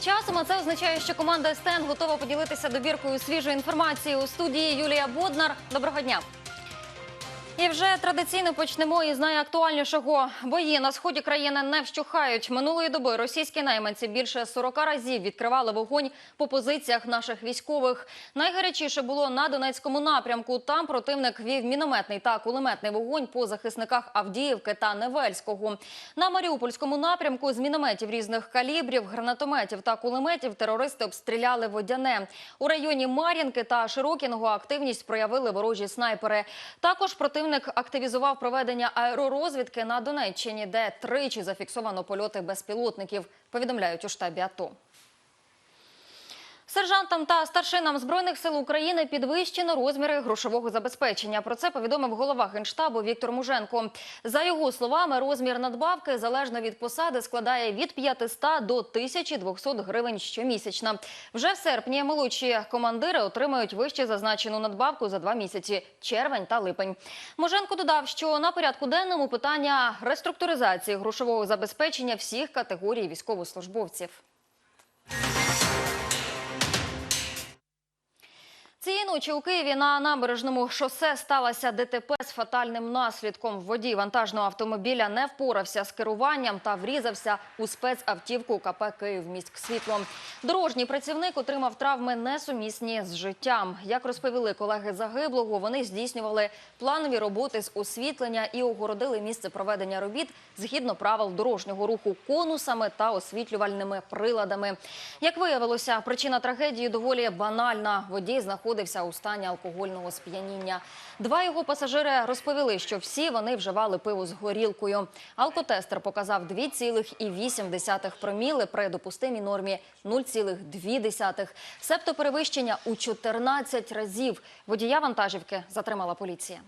11 за київським часом. А це означає, що команда СТН готова поділитися добіркою свіжої інформації у студії Юлія Боднар. Доброго дня. І вже традиційно почнемо із найактуальнішого. Бої на сході країни не вщухають. Минулої доби російські найманці більше 40 разів відкривали вогонь по позиціях наших військових. Найгарячіше було на Донецькому напрямку. Там противник вів мінометний та кулеметний вогонь по захисниках Авдіївки та Невельського. На Маріупольському напрямку з мінометів різних калібрів, гранатометів та кулеметів терористи обстріляли водяне. У районі Мар'їнки та Широкіного активність проявили ворожі снайпери. Також противник активізував проведення аеророзвідки на Донеччині, де тричі зафіксовано польоти безпілотників. Повідомляють у штабі АТО. Сержантам та старшинам збройних сил України підвищено розміри грошового забезпечення. Про це повідомив голова генштабу Віктор Муженко. За його словами, розмір надбавки залежно від посади складає від 500 до 1200 гривень щомісячно. Вже в серпні молодші командири отримають вище зазначену надбавку за два місяці червень та липень. Муженко додав, що на порядку денному питання реструктуризації грошового забезпечення всіх категорій військовослужбовців. Цієї ночі у Києві на набережному шосе сталося ДТП з фатальним наслідком. Водій вантажного автомобіля не впорався з керуванням та врізався у спецавтівку КП «Київміськ світло». Дорожній працівник отримав травми несумісні з життям. Як розповіли колеги загиблого, вони здійснювали планові роботи з освітлення і огородили місце проведення робіт згідно правил дорожнього руху конусами та освітлювальними приладами. Як виявилося, причина трагедії доволі банальна. Водій знаходився у стані алкогольного сп'яніння. Два його пасажири розповіли, що всі вони вживали пиво з горілкою. Алкотестер показав 2,8 проміли при допустимій нормі 0,2. Себто перевищення у 14 разів. Водія вантажівки затримала поліція.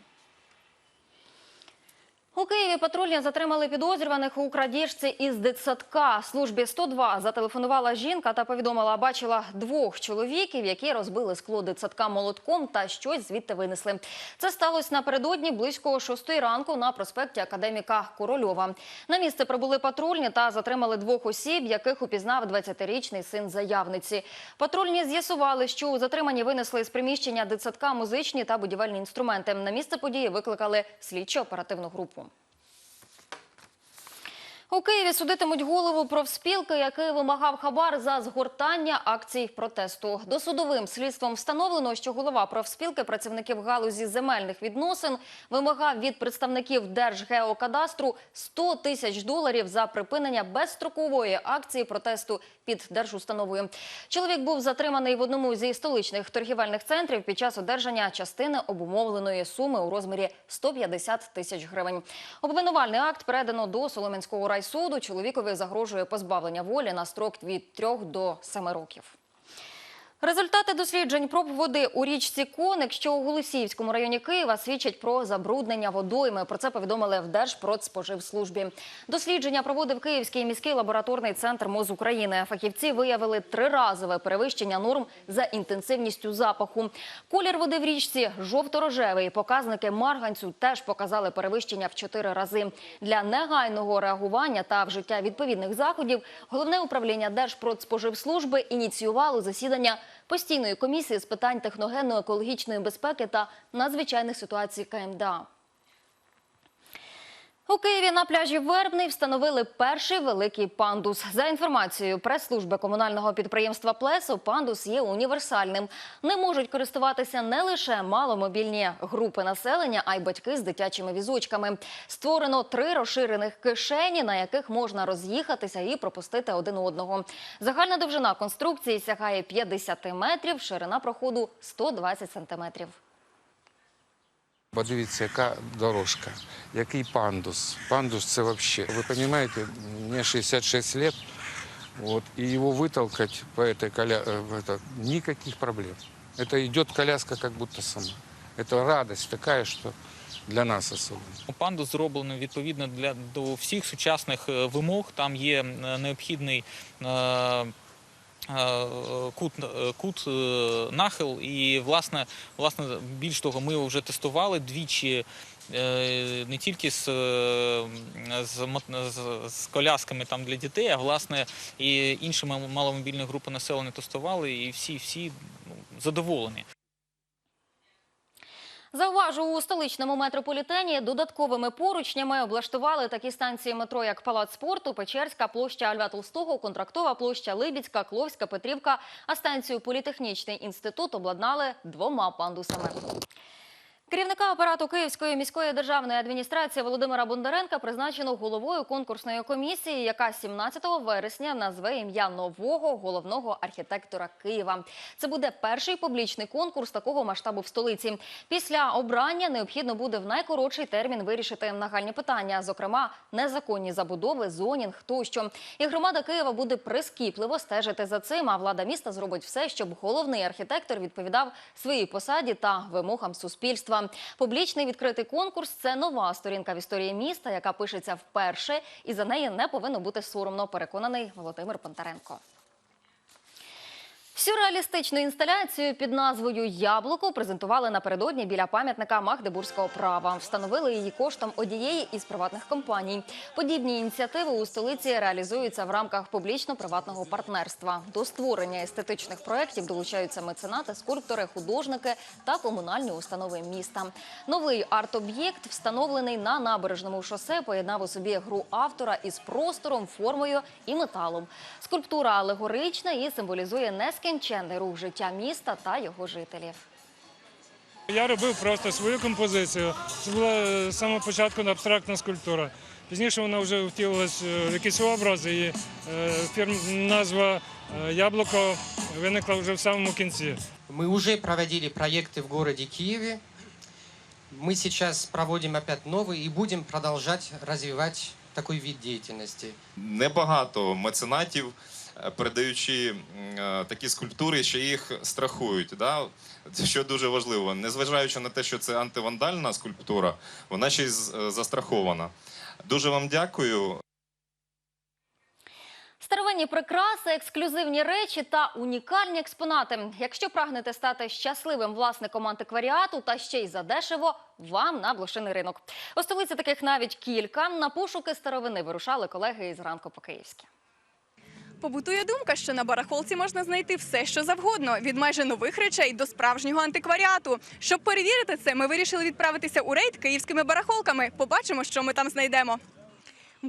У Києві патрульні затримали підозрюваних у крадіжці із дитсадка. Службі 102 зателефонувала жінка та повідомила, бачила двох чоловіків, які розбили скло дитсадка молотком та щось звідти винесли. Це сталося напередодні близько шостої ранку на проспекті Академіка Корольова. На місце прибули патрульні та затримали двох осіб, яких упізнав 20-річний син заявниці. Патрульні з'ясували, що у затримані винесли з приміщення дитсадка музичні та будівельні інструменти. На місце події викликали слідчо-оперативну групу. У Києві судитимуть голову профспілки, який вимагав хабар за згортання акцій протесту. Досудовим слідством встановлено, що голова профспілки працівників галузі земельних відносин вимагав від представників Держгеокадастру 100 тисяч доларів за припинення безстрокової акції протесту під держустановою. Чоловік був затриманий в одному зі столичних торгівельних центрів під час одержання частини обумовленої суми у розмірі 150 тисяч гривень. Обвинувальний акт передано до Солом'янського райсуду. Чоловікові загрожує позбавлення волі на строк від 3 до 7 років. Результати досліджень проб води у річці Коник, що у Голосіївському районі Києва, свідчать про забруднення водойми. Про це повідомили в Держпродспоживслужбі. Дослідження проводив Київський міський лабораторний центр МОЗ України. Фахівці виявили триразове перевищення норм за інтенсивністю запаху. Колір води в річці жовто-рожевий. Показники марганцю теж показали перевищення в чотири рази. Для негайного реагування та вжиття відповідних заходів головне управління Держпродспоживслужби ініціювало засідання постійної комісії з питань техногенно-екологічної безпеки та надзвичайних ситуацій КМДА. У Києві на пляжі Вербний встановили перший великий пандус. За інформацією прес-служби комунального підприємства Плесо, пандус є універсальним. Не можуть користуватися не лише маломобільні групи населення, а й батьки з дитячими візочками. Створено три розширених кишені, на яких можна роз'їхатися і пропустити один одного. Загальна довжина конструкції сягає 50 метрів, ширина проходу 120 сантиметрів. Подивіться, яка дорожка, який пандус. Пандус це взагалі. Ви розумієте, мені 66 років, вот, и его вытолкать по этой коля... э, в это, никаких проблем. Это идет коляска как будто сама. Это радость такая, что для нас особенно. Пандус зроблений відповідно для до всіх сучасних е, вимог. Там є е, необхідний е, е, кут, е, кут е, нахил. І власне, власне, більш того, ми його вже тестували двічі. е, не тільки з, е, з, з, колясками там для дітей, а власне і іншими мал- маломобільні групи населення тестували, і всі, всі ну, задоволені. Зауважу, у столичному метрополітені додатковими поручнями облаштували такі станції метро, як Палац спорту, Печерська, площа Льва Толстого, Контрактова, площа Либіцька, Кловська, Петрівка. А станцію Політехнічний інститут обладнали двома пандусами. Керівника апарату Київської міської державної адміністрації Володимира Бондаренка призначено головою конкурсної комісії, яка 17 вересня назве ім'я нового головного архітектора Києва. Це буде перший публічний конкурс такого масштабу в столиці. Після обрання необхідно буде в найкоротший термін вирішити нагальні питання, зокрема незаконні забудови, зонінг тощо. І громада Києва буде прискіпливо стежити за цим. А влада міста зробить все, щоб головний архітектор відповідав своїй посаді та вимогам суспільства. Публічний відкритий конкурс це нова сторінка в історії міста, яка пишеться вперше, і за неї не повинно бути соромно. Переконаний Володимир Понтаренко. Сюрреалістичну інсталяцію під назвою Яблуко презентували напередодні біля пам'ятника Магдебурзького права. Встановили її коштом однієї із приватних компаній. Подібні ініціативи у столиці реалізуються в рамках публічно-приватного партнерства. До створення естетичних проєктів долучаються меценати, скульптори, художники та комунальні установи міста. Новий арт-об'єкт, встановлений на набережному шосе, поєднав у собі гру автора із простором, формою і металом. Скульптура алегорична і символізує нескінченний рух життя міста та його жителів. Я робив просто свою композицію. Це була е, з самого початку абстрактна скульптура. Пізніше вона вже втілилась е, в якісь образи, і е, фірм назва е, Яблуко виникла вже в самому кінці. Мы уже проводили проекты в городе Киеве. Мы сейчас проводим опять новые и будем продолжать развивать такой вид деятельности. Небагато меценатів, е, передаючи е, такі скульптури, ще їх страхують. Да? Що дуже важливо, незважаючи на те, що це антивандальна скульптура, вона ще й е, застрахована. Дуже вам дякую. Старовинні прикраси, ексклюзивні речі та унікальні експонати. Якщо прагнете стати щасливим власником антикваріату та ще й задешево, вам на блошиний ринок. У столиці таких навіть кілька. На пошуки старовини вирушали колеги із ранку по київськи. Побутує думка, що на барахолці можна знайти все, що завгодно, від майже нових речей до справжнього антикваріату. Щоб перевірити це, ми вирішили відправитися у рейд київськими барахолками. Побачимо, що ми там знайдемо.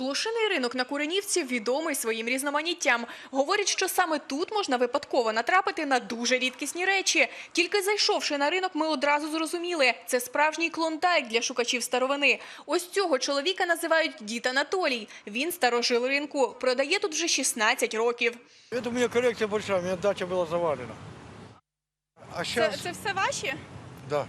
Блошиний ринок на Куренівці відомий своїм різноманіттям. Говорять, що саме тут можна випадково натрапити на дуже рідкісні речі. Тільки зайшовши на ринок, ми одразу зрозуміли – це справжній клондайк для шукачів старовини. Ось цього чоловіка називають дід Анатолій. Він старожил ринку, продає тут вже 16 років. Это у меня коллекция большая, у дача была завалена. А Це, це все ваші? да.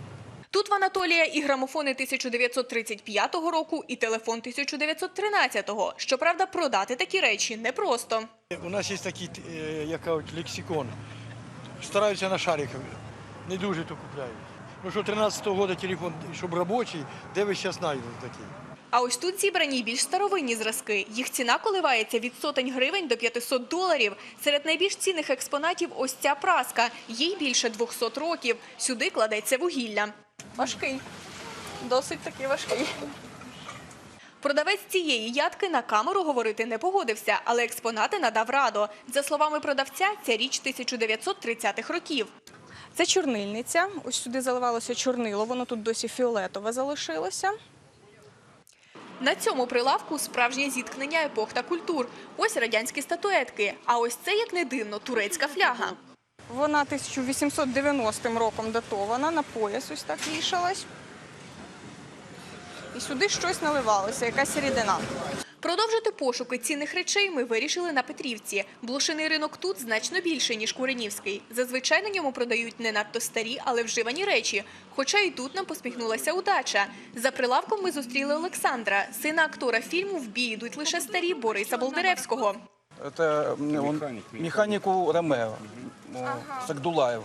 Тут в Анатолія і грамофони 1935 року, і телефон 1913-го. Щоправда, продати такі речі непросто. У нас є такий, е, як кажуть, лексикон. Стараються на шариках. Не дуже то купляють. Ну що 13-го року телефон, щоб робочий, де ви зараз знайдете такий? А ось тут зібрані більш старовинні зразки. Їх ціна коливається від сотень гривень до 500 доларів. Серед найбільш цінних експонатів ось ця праска. Їй більше 200 років. Сюди кладеться вугілля. Важкий. Досить таки важкий. Продавець цієї ядки на камеру говорити не погодився, але експонати надав радо. За словами продавця, ця річ 1930-х років. Це чорнильниця. Ось сюди заливалося чорнило, воно тут досі фіолетове залишилося. На цьому прилавку справжнє зіткнення епох та культур. Ось радянські статуетки, а ось це, як не дивно, турецька фляга. Вона 1890 роком датована, на пояс ось так вішалась. І сюди щось наливалося, якась рідина. Продовжити пошуки цінних речей ми вирішили на Петрівці. Блошиний ринок тут значно більший, ніж Куренівський. Зазвичай на ньому продають не надто старі, але вживані речі. Хоча і тут нам посміхнулася удача. За прилавком ми зустріли Олександра, сина актора фільму «В бій йдуть лише старі» Бориса Болдеревського. Это м, он, механику Ромео, ага. Сагдулаев.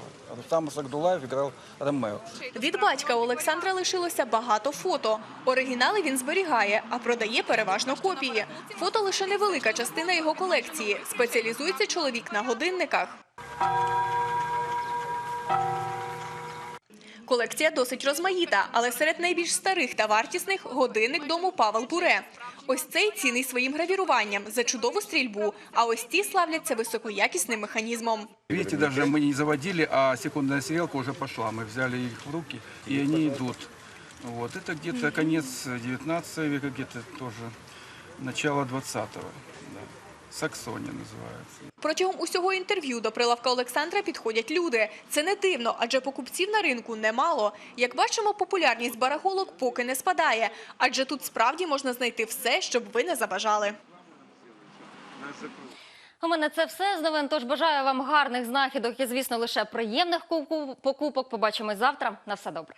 Сам Сагдулаев играл Ромео. Від батька у Олександра лишилося багато фото. Оригінали він зберігає, а продає переважно копії. Фото лише невелика частина його колекції. Спеціалізується чоловік на годинниках. Колекція досить розмаїта, але серед найбільш старих та вартісних годинник дому Павел Буре. Ось цей цінний своїм гравіруванням за чудову стрільбу, а ось ті славляться високоякісним механізмом. Видите, даже мы не заводили, а секундная стрелка уже пошла. Мы взяли их в руки, и они идут. Вот. Это где-то конец 19 века, где-то тоже начало 20-го. Да. Саксония называется. Протягом усього інтерв'ю до прилавка Олександра підходять люди. Це не дивно, адже покупців на ринку немало. Як бачимо, популярність барахолок поки не спадає, адже тут справді можна знайти все, щоб ви не забажали. У мене це все з новин. Тож бажаю вам гарних знахідок і, звісно, лише приємних покупок. Побачимось завтра. На все добре.